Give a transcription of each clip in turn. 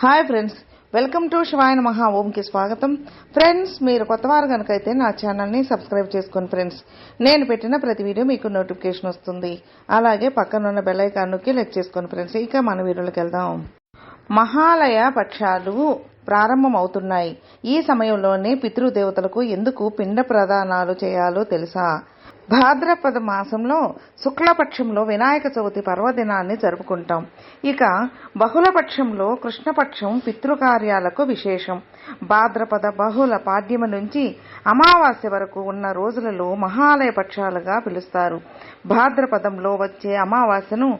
Hi friends welcome to Shivayana మహా ఓంకి స్వాగతం. ఫ్రెండ్స్ మీరు కొత్తవారు కనుకైతే నా ఛానల్ని సబ్స్క్రైబ్ చేసుకోండి ఫ్రెండ్స్ నేను పెట్టిన ప్రతి వీడియో మీకు నోటిఫికేషన్ వస్తుంది. అలాగే పక్కనున్న బెల్ ఐకాన్ లెక్ చేసుకోండి ఫ్రెండ్స్ ఇక మన వీడియోలోకి వెళ్దాం. మహాలయ పక్షాలు ప్రారంభమవుతున్నాయి. ఈ సమయంలోనే పితృదేవతలకు ఎందుకు పిండ ప్రదానాలు చేయాలో తెలుసా? భాద్రపద మాసంలో శుక్లపక్షంలో వినాయక చవితి పర్వదినాన్ని జరుపుకుంటాం. ఇక బహుళపక్షంలో కృష్ణపక్షం పితృకార్యాలకు విశేషం. భాద్రపద బహుళ పాడ్యమ నుంచి అమావాస్య వరకు ఉన్న రోజులలో మహాలయ పక్షాలుగా పిలుస్తారు. భాద్రపదంలో వచ్చే అమావాస్యను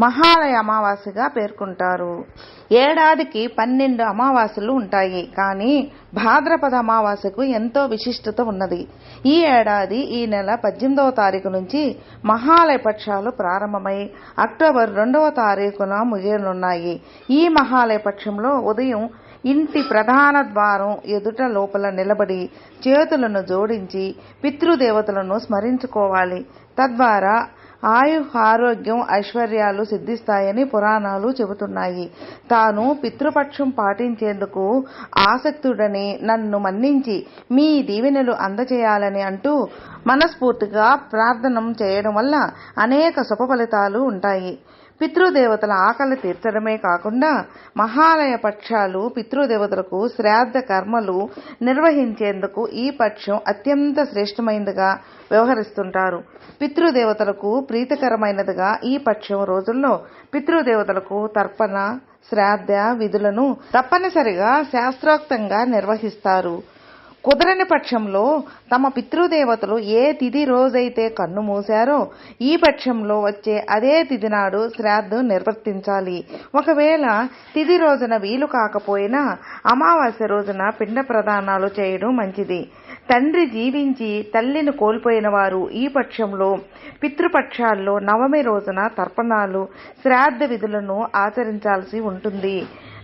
మహాలయ అమావాస్యగా పేర్కొంటారు. ఏడాదికి పన్నెండు అమావాస్యలు ఉంటాయి. కానీ భాద్రపద అమావాస్యకు ఎంతో విశిష్టత ఉన్నది. ఈ ఏడాది ఈ నెల పద్దెనిమిదవ తారీఖు నుంచి మహాలయ పక్షాలు ప్రారంభమై అక్టోబర్ రెండవ తారీఖున ముగియనున్నాయి. ఈ మహాలయ పక్షంలో ఉదయం ఇంటి ప్రధాన ద్వారం ఎదుట లోపల నిలబడి చేతులను జోడించి పితృదేవతలను స్మరించుకోవాలి. తద్వారా ఆయు ఆరోగ్యం ఐశ్వర్యాలు సిద్ధిస్తాయని పురాణాలు చెబుతున్నాయి. తాను పితృపక్షం పాటించేందుకు ఆసక్తుడని నన్ను మన్నించి మీ దీవెనలు అందచేయాలని అంటూ మనస్ఫూర్తిగా ప్రార్థన చేయడం వల్ల అనేక శుభ ఫలితాలు ఉంటాయి. పితృదేవతల ఆకలి తీర్చడమే కాకుండా మహాలయ పక్షాలు పితృదేవతలకు శ్రాద్ధ కర్మలు నిర్వహించేందుకు ఈ పక్షం అత్యంత శ్రేష్టమైనదిగా వ్యవహరిస్తుంటారు. పితృదేవతలకు ప్రీతికరమైనదిగా ఈ పక్షం రోజుల్లో పితృదేవతలకు తర్పణ శ్రాద్ధ విధులను తప్పనిసరిగా శాస్త్రోక్తంగా నిర్వహిస్తారు. కుదరని పక్షంలో తమ పితృదేవతలు ఏ తిథి రోజైతే కన్ను మూశారో ఈ పక్షంలో వచ్చే అదే తిథి నాడు శ్రాద్ధం నిర్వర్తించాలి. ఒకవేళ తిథి రోజున వీలు కాకపోయినా అమావాస్య రోజున పిండ ప్రదానాలు చేయడం మంచిది. తండ్రి జీవించి తల్లిని కోల్పోయిన వారు ఈ పక్షంలో పితృపక్షాల్లో నవమి రోజున తర్పణాలు శ్రాద్ధ విధులను ఆచరించాల్సి ఉంటుంది.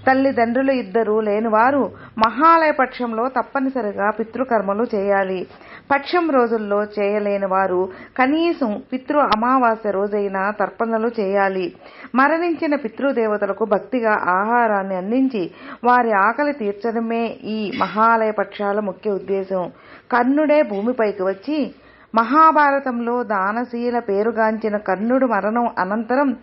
తల్లిదండ్రులు ఇద్దరు లేనివారు మహాలయ పక్షంలో తప్పనిసరిగా పితృకర్మలు చేయాలి. పక్షం రోజుల్లో చేయలేని వారు కనీసం పితృ అమావాస్య రోజైన తర్పణలు చేయాలి. మరణించిన పితృదేవతలకు భక్తిగా ఆహారాన్ని అందించి వారి ఆకలి తీర్చడమే ఈ మహాలయ పక్షాల ముఖ్య ఉద్దేశం. కర్ణుడే భూమిపైకి వచ్చి మహాభారతంలో దానశీల పేరుగాంచిన కర్ణుడు మరణం అనంతరం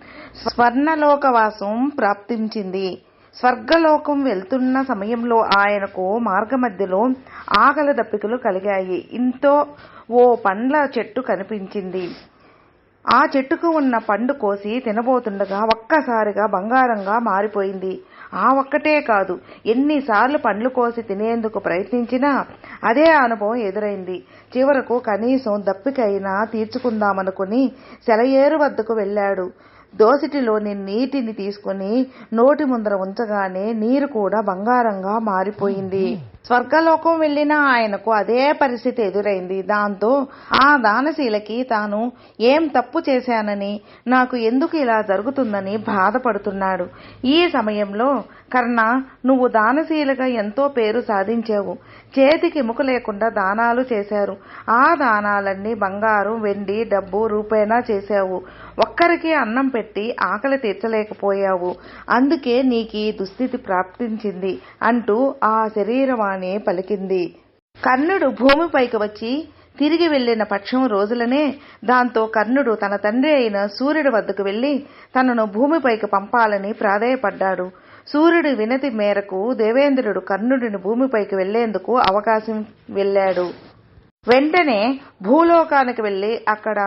స్వర్ణలోకవాసం ప్రాప్తించింది. స్వర్గలోకం వెళ్తున్న సమయంలో ఆయనకు మార్గమధ్యలో ఆకలి దప్పికలు కలిగాయి. ఇంతో ఓ పండ్ల చెట్టు కనిపించింది. ఆ చెట్టుకు ఉన్న పండు కోసి తినబోతుండగా ఒక్కసారిగా బంగారంగా మారిపోయింది. ఆ ఒక్కటే కాదు ఎన్నిసార్లు పండ్లు కోసి తినేందుకు ప్రయత్నించినా అదే అనుభవం ఎదురైంది. చివరకు కనీసం దప్పికైనా తీర్చుకుందామనుకుని సెలయేరు వద్దకు వెళ్ళాడు. దోసిటిలోని నీటిని తీసుకుని నోటి ముందర ఉంచగానే నీరు కూడా బంగారంగా మారిపోయింది. స్వర్గలోకం వెళ్ళిన ఆయనకు అదే పరిస్థితి ఎదురైంది. దాంతో ఆ దానశీలకి తాను ఏం తప్పు చేశానని నాకు ఎందుకు ఇలా జరుగుతుందని బాధపడుతున్నాడు. ఈ సమయంలో కర్ణ నువ్వు దానశీలుగా ఎంతో పేరు సాధించావు. చేతికి ముకు లేకుండా దానాలు చేశారు. ఆ దానాలన్నీ బంగారం వెండి డబ్బు రూపేణా చేశావు. ఒక్కరికి అన్నం పెట్టి ఆకలి తీర్చలేకపోయావు. అందుకే నీకు దుస్థితి ప్రాప్తించింది అంటూ ఆ శరీరవాణి పలికింది. కర్ణుడు భూమిపైకి వచ్చి తిరిగి వెళ్ళిన పక్షం రోజులనే దాంతో కర్ణుడు తన తండ్రి అయిన సూర్యుడి వద్దకు వెళ్ళి తనను భూమిపైకి పంపాలని ప్రాధేయపడ్డాడు. సూర్యుడి వినతి మేరకు దేవేంద్రుడు కర్ణుడిని భూమిపైకి వెళ్ళేందుకు అవకాశం వెళ్ళాడు. వెంటనే భూలోకానికి వెళ్ళి అక్కడ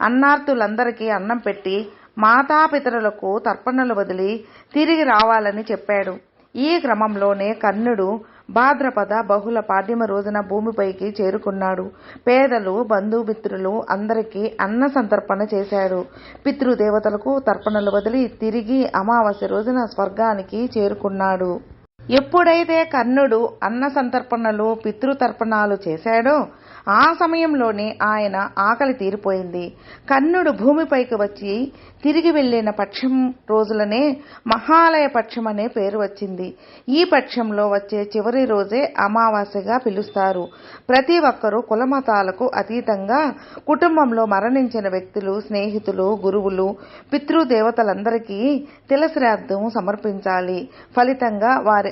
అన్నార్తులందరికీ అన్నం పెట్టి మాతాపితరులకు తర్పణలు వదిలి తిరిగి రావాలని చెప్పాడు. ఈ క్రమంలోనే కర్ణుడు భాద్రపద బహుళ పాడ్యమ రోజున భూమిపైకి చేరుకున్నాడు. పేదలు బంధుమిత్రులు అందరికీ అన్న సంతర్పణ చేశాడు పితృదేవతలకు తర్పణలు వదిలి తిరిగి అమావాస్య రోజున స్వర్గానికి చేరుకున్నాడు. ఎప్పుడైతే కర్ణుడు అన్న సంతర్పణలు పితృతర్పణాలు చేశాడో ఆ సమయంలోనే ఆయన ఆకలి తీరిపోయింది. కర్ణుడు భూమిపైకి వచ్చి తిరిగి వెళ్ళిన పక్షం రోజులనే మహాలయ పక్షం అనే పేరు వచ్చింది. ఈ పక్షంలో వచ్చే చివరి రోజే అమావాస్యగా పిలుస్తారు. ప్రతి ఒక్కరూ కులమతాలకు అతీతంగా కుటుంబంలో మరణించిన వ్యక్తులు స్నేహితులు గురువులు పితృదేవతలందరికీ తిలశ్రాద్ధం సమర్పించాలి. ఫలితంగా వారి